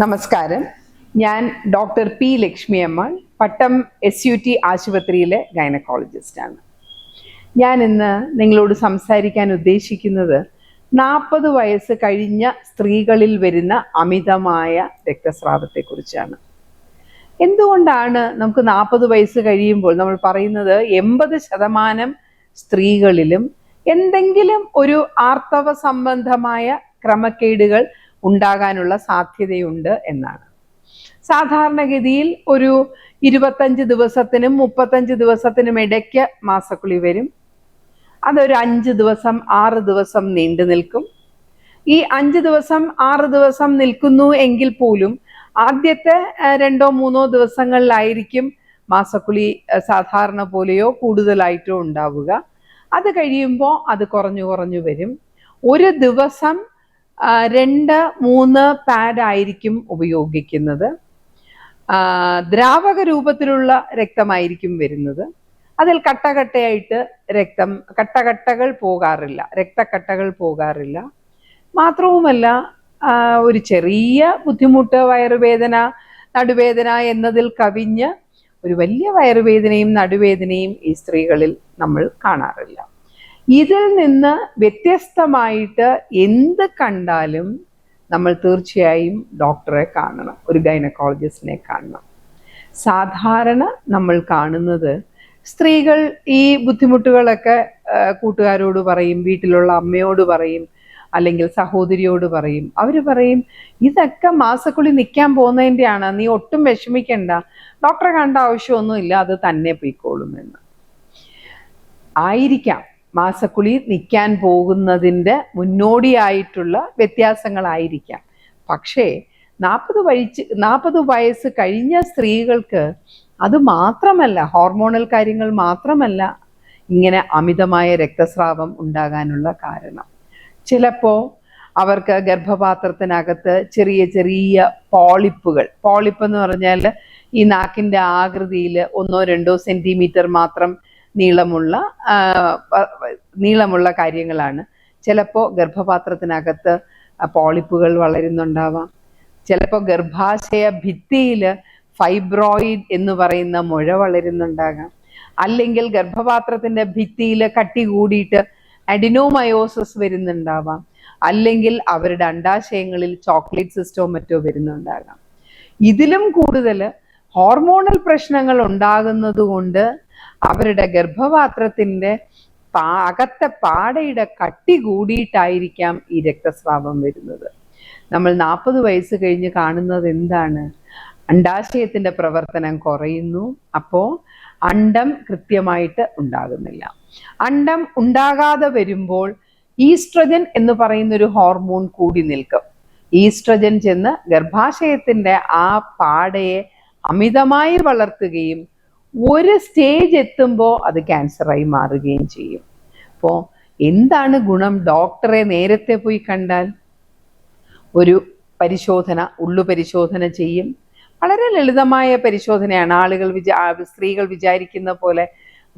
നമസ്കാരം. ഞാൻ doctor P Lakshmi അമ്മ പട്ടം എസ് യു ടി ആശുപത്രിയിലെ ഗൈനക്കോളജിസ്റ്റാണ് ഞാൻ ഇന്ന് നിങ്ങളോട് സംസാരിക്കാൻ ഉദ്ദേശിക്കുന്നത് നാൽപ്പത് വയസ്സ് കഴിഞ്ഞ സ്ത്രീകളിൽ വരുന്ന അമിതമായ രക്തസ്രാവത്തെക്കുറിച്ചാണ് എന്തുകൊണ്ടാണ് നമുക്ക് നാൽപ്പത് വയസ്സ് കഴിയുമ്പോൾ നമ്മൾ പറയുന്നത് എൺപത് ശതമാനം സ്ത്രീകളിലും എന്തെങ്കിലും ഒരു ആർത്തവ സംബന്ധമായ ക്രമക്കേടുകൾ ഉണ്ടാകാനുള്ള സാധ്യതയുണ്ട് എന്നാണ്. സാധാരണഗതിയിൽ ഒരു ഇരുപത്തഞ്ച് ദിവസത്തിനും മുപ്പത്തഞ്ച് ദിവസത്തിനും ഇടയ്ക്ക് മാസക്കുളി വരും. അതൊരു അഞ്ച് ദിവസം ആറ് ദിവസം നീണ്ടു നിൽക്കും. ഈ അഞ്ച് ദിവസം ആറ് ദിവസം നിൽക്കുന്നു എങ്കിൽ പോലും ആദ്യത്തെ രണ്ടോ മൂന്നോ ദിവസങ്ങളിലായിരിക്കും മാസക്കുളി സാധാരണ പോലെയോ കൂടുതലായിട്ടോ ഉണ്ടാവുക. അത് കഴിയുമ്പോൾ അത് കുറഞ്ഞു കുറഞ്ഞു വരും. ഒരു ദിവസം രണ്ട് മൂന്ന് പാഡ് ആയിരിക്കും ഉപയോഗിക്കുന്നത്. ദ്രാവക രൂപത്തിലുള്ള രക്തമായിരിക്കും വരുന്നത്. അതിൽ കട്ടകട്ടയായിട്ട് രക്തം കട്ടകട്ടകൾ പോകാറില്ല രക്തക്കട്ടകൾ പോകാറില്ല. മാത്രവുമല്ല ഒരു ചെറിയ ബുദ്ധിമുട്ട് വയറുവേദന നടുവേദന എന്നതിൽ കവിഞ്ഞ് ഒരു വലിയ വയറുവേദനയും നടുവേദനയും ഈ സ്ത്രീകളിൽ നമ്മൾ കാണാറില്ല. ഇതിൽ നിന്ന് വ്യത്യസ്തമായിട്ട് എന്ത് കണ്ടാലും നമ്മൾ തീർച്ചയായും ഡോക്ടറെ കാണണം ഒരു ഗൈനക്കോളജിസ്റ്റിനെ കാണണം. സാധാരണ നമ്മൾ കാണുന്നത് സ്ത്രീകൾ ഈ ബുദ്ധിമുട്ടുകളൊക്കെ കൂട്ടുകാരോട് പറയും വീട്ടിലുള്ള അമ്മയോട് പറയും അല്ലെങ്കിൽ സഹോദരിയോട് പറയും. അവർ പറയും ഇതൊക്കെ മാസക്കുളി നിൽക്കാൻ പോകുന്നതിന്റെയാണ് നീ ഒട്ടും വിഷമിക്കണ്ട. ഡോക്ടറെ കണ്ട ആവശ്യമൊന്നുമില്ല അത് തന്നെ പോയിക്കോളും എന്ന്. ആയിരിക്കാം. മാസക്കുളി നിൽക്കാൻ പോകുന്നതിന്റെ മുന്നോടിയായിട്ടുള്ള വ്യത്യാസങ്ങളായിരിക്കാം. പക്ഷേ നാൽപ്പത് വയസ്സ് നാൽപ്പത് വയസ്സ് കഴിഞ്ഞ സ്ത്രീകൾക്ക് അത് മാത്രമല്ല ഹോർമോണൽ കാര്യങ്ങൾ മാത്രമല്ല ഇങ്ങനെ അമിതമായ രക്തസ്രാവം ഉണ്ടാകാനുള്ള കാരണം. ചിലപ്പോൾ അവർക്ക് ഗർഭപാത്രത്തിനകത്ത് ചെറിയ ചെറിയ പോളിപ്പുകൾ. പോളിപ്പ് എന്ന് പറഞ്ഞാൽ ഈ നാക്കിന്റെ ആകൃതിയിൽ ഒന്നോ രണ്ടോ സെന്റിമീറ്റർ മാത്രം നീളമുള്ള നീളമുള്ള കാര്യങ്ങളാണ്. ചിലപ്പോൾ ഗർഭപാത്രത്തിനകത്ത് പോളിപ്പുകൾ വളരുന്നുണ്ടാവാം. ചിലപ്പോൾ ഗർഭാശയ ഭിത്തിയിൽ ഫൈബ്രോയിഡ് എന്ന് പറയുന്ന മുഴ വളരുന്നുണ്ടാകാം. അല്ലെങ്കിൽ ഗർഭപാത്രത്തിന്റെ ഭിത്തിയിൽ കട്ടി കൂടിയിട്ട് അഡിനോമയോസസ് വരുന്നുണ്ടാവാം. അല്ലെങ്കിൽ അവരുടെ അണ്ടാശയങ്ങളിൽ ചോക്ലേറ്റ് സിസ്റ്റോ മറ്റോ വരുന്നുണ്ടാകാം. ഇതിലും കൂടുതൽ ഹോർമോണൽ പ്രശ്നങ്ങൾ ഉണ്ടാകുന്നത് കൊണ്ട് അവരുടെ ഗർഭപാത്രത്തിന്റെ പാ- അകത്തെ പാടയുടെ കട്ടി കൂടിയിട്ടായിരിക്കാം ഈ രക്തസ്രാവം വരുന്നത്. നമ്മൾ നാൽപ്പത് വയസ്സ് കഴിഞ്ഞ് കാണുന്നത് എന്താണ്? അണ്ടാശയത്തിന്റെ പ്രവർത്തനം കുറയുന്നു. അപ്പോൾ അണ്ടം കൃത്യമായിട്ട് ഉണ്ടാകുന്നില്ല. അണ്ടം ഉണ്ടാകാതെ വരുമ്പോൾ ഈസ്ട്രജൻ എന്ന് പറയുന്ന ഒരു ഹോർമോൺ കൂടി നിൽക്കും. ഈസ്ട്രജൻ ചെന്ന് ഗർഭാശയത്തിന്റെ ആ പാടയെ അമിതമായി വളർത്തുകയും ഒരു സ്റ്റേജ് എത്തുമ്പോൾ അത് ക്യാൻസറായി മാറുകയും ചെയ്യും. അപ്പോൾ എന്താണ് ഗുണം ഡോക്ടറെ നേരത്തെ പോയി കണ്ടാൽ? ഒരു പരിശോധന ഉള്ളു പരിശോധന ചെയ്യും. വളരെ ലളിതമായ പരിശോധനയാണ്. ആളുകൾ വിചാ സ്ത്രീകൾ വിചാരിക്കുന്ന പോലെ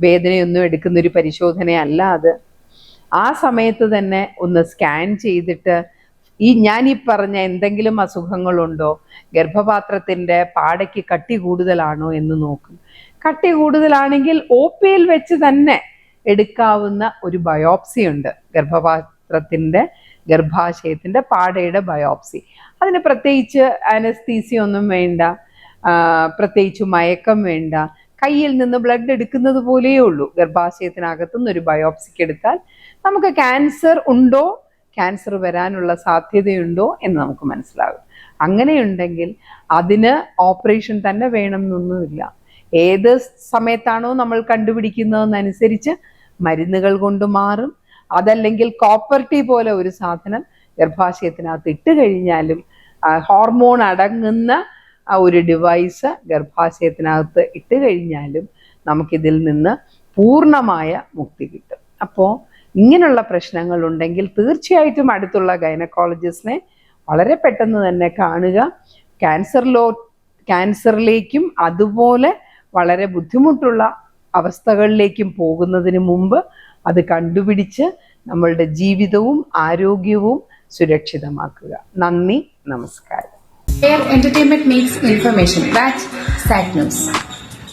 വേദനയൊന്നും എടുക്കുന്ന ഒരു പരിശോധനയല്ല അത്. ആ സമയത്ത് തന്നെ ഒന്ന് സ്കാൻ ചെയ്തിട്ട് ഈ ഞാൻ ഈ പറഞ്ഞ എന്തെങ്കിലും അസുഖങ്ങളുണ്ടോ? ഗർഭപാത്രത്തിന്റെ പാടയ്ക്ക് കട്ടി കൂടുതലാണോ എന്ന് നോക്കും. കട്ടി കൂടുതലാണെങ്കിൽ ഒ പിയിൽ വെച്ച് തന്നെ എടുക്കാവുന്ന ഒരു ബയോപ്സി ഉണ്ട്. ഗർഭപാത്രത്തിന്റെ ഗർഭാശയത്തിന്റെ പാടയുടെ ബയോപ്സി. അതിന് പ്രത്യേകിച്ച് അനസ്തീസി ഒന്നും വേണ്ട പ്രത്യേകിച്ച് മയക്കം വേണ്ട. കയ്യിൽ നിന്ന് ബ്ലഡ് എടുക്കുന്നത് പോലെയേ ഉള്ളൂ. ഗർഭാശയത്തിനകത്തുനിന്ന് ഒരു ബയോപ്സിക്ക് എടുത്താൽ നമുക്ക് ക്യാൻസർ ഉണ്ടോ? ക്യാൻസർ വരാനുള്ള സാധ്യതയുണ്ടോ എന്ന് നമുക്ക് മനസ്സിലാകും. അങ്ങനെയുണ്ടെങ്കിൽ അതിന് ഓപ്പറേഷൻ തന്നെ വേണം എന്നൊന്നുമില്ല ഏത് സമയത്താണോ നമ്മൾ കണ്ടുപിടിക്കുന്നതെന്നനുസരിച്ച് മരുന്നുകൾ കൊണ്ട് മാറും. അതല്ലെങ്കിൽ കോപ്പർട്ടി പോലെ ഒരു സാധനം ഗർഭാശയത്തിനകത്ത് ഇട്ട് കഴിഞ്ഞാലും ഹോർമോൺ അടങ്ങുന്ന ഒരു ഡിവൈസ് ഗർഭാശയത്തിനകത്ത് ഇട്ട് കഴിഞ്ഞാലും നമുക്കിതിൽ നിന്ന് പൂർണമായ മുക്തി കിട്ടും. അപ്പോൾ ഇങ്ങനെയുള്ള പ്രശ്നങ്ങൾ ഉണ്ടെങ്കിൽ തീർച്ചയായിട്ടും അടുത്തുള്ള ഗൈനക്കോളജിസ്റ്റിനെ വളരെ പെട്ടെന്ന് തന്നെ കാണുക ക്യാൻസറിലോ ക്യാൻസറിലേക്കും അതുപോലെ വളരെ ബുദ്ധിമുട്ടുള്ള അവസ്ഥകളിലേക്കും പോകുന്നതിന് മുമ്പ് അത് കണ്ടുപിടിച്ച് നമ്മളുടെ ജീവിതവും ആരോഗ്യവും സുരക്ഷിതമാക്കുക നന്ദി നമസ്കാരം എന്റർടൈൻമെന്റ് മേക്സ് ഇൻഫർമേഷൻ information. സാറ്റ് News.